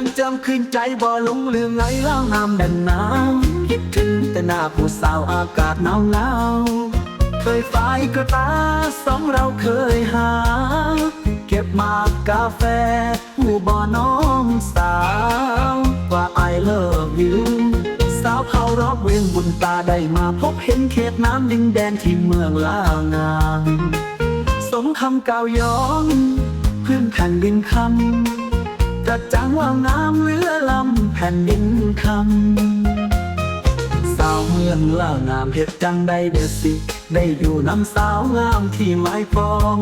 ยังจำคืนใจบ่หลงเลืมไหลเล่าน้ำแดนนาวคิดถึงแต่หน้าผู้สาวอากาศหนาวหนาวเคยไฟกระตาสองเราเคยหา เก็บมากกาแฟผู้บ่อน้องสาวว่า I love you สาวเขารอบเวียงบุญตาได้มาพบเห็นเขตน้ำดินแดนที่เมืองลาวนางสมคำกล่าวย้อนพื้นแผ่นดินคำ ว่างามเหลือลำแผ่นดินคำสาวเมืองเล่าวนามเฮ็ดจังได้เด็ดสิ ได้อยู่น้ำสาวงามที่ไม้ปอง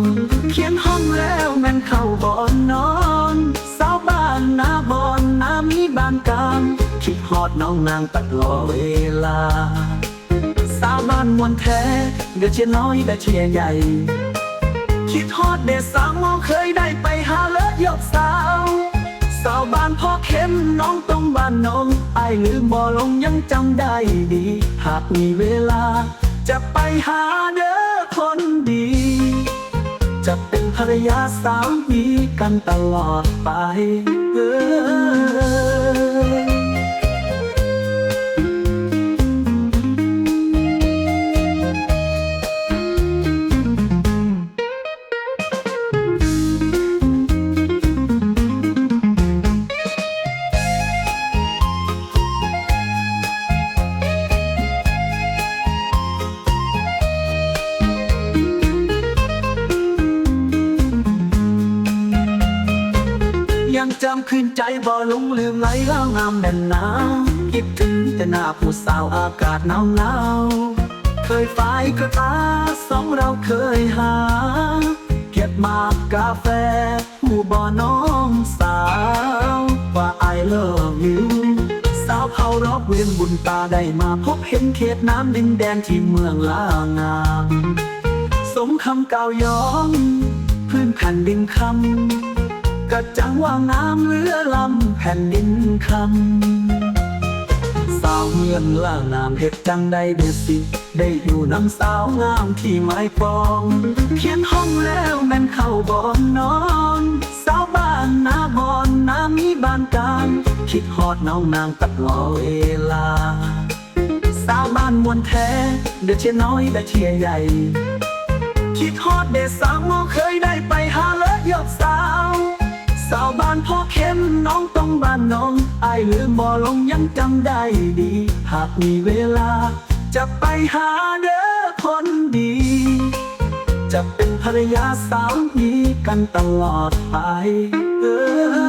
เขียนห้องแล้วแม่นเข้าบ่อนนอน สาวบ้านนาบอนนามีบ้านกลางคิดฮอดน้องนางตลอเวลา สาวบ้านมวนแท้เดือเชียร์น้อยได้เชียร์ใหญ่คิดฮอดเดชสาวมองเคยได้ไปหาเลิศยกสาว น้องต้องบ้านน้องไอายลืมบ่ลงยังจำได้ดี หากมีเวลา จะไปหาเด้อคนดี จะเป็นภรรยาสาวมีกันตลอดไปเออ ยังจำคืนใจบ่ลงลืมไหลเล่างามแน่นหนาวคิดถึงแต่หน้าผู้สาวอากาศหนาวหนาวเคยไฟกระตาสองเราเคยหา เก็บหมากกาแฟ ผู้บ่อน้องสาว ว่า I love you สาวเผารอบเวียนบุญตาได้มาพบเห็นเขตน้ำดินแดนที่เมืองลางามสมคำกล่าวย้อนพื้นแผ่นดินคำ็จังว่าน้ำเลือลำแผ่นดินคำสาวเมืองล่างน้ำเฮ็ดจังได้เด็ดสิ ได้อยู่น้ำสาวงามที่ไม้ปอง เขียนห้องแล้วแม่นเข้าบ่อนนอน สาวบ้านนาบอนนามีบ้านกางคิดฮอดน้องนางตัดรอเวลา สาวบ้านมวนแท้ เดือดเชียร์น้อยได้เชียร์ใหญ่ คิดฮอดเดชสาวมโมเคานพ่อเข้มน้องต้องบ้านน้องไอลืมบ่ลงยังจำได้ดี หากมีเวลา จะไปหาเด้อคนดี จะเป็นภรรยาสาวนี้กันตลอดไปเออ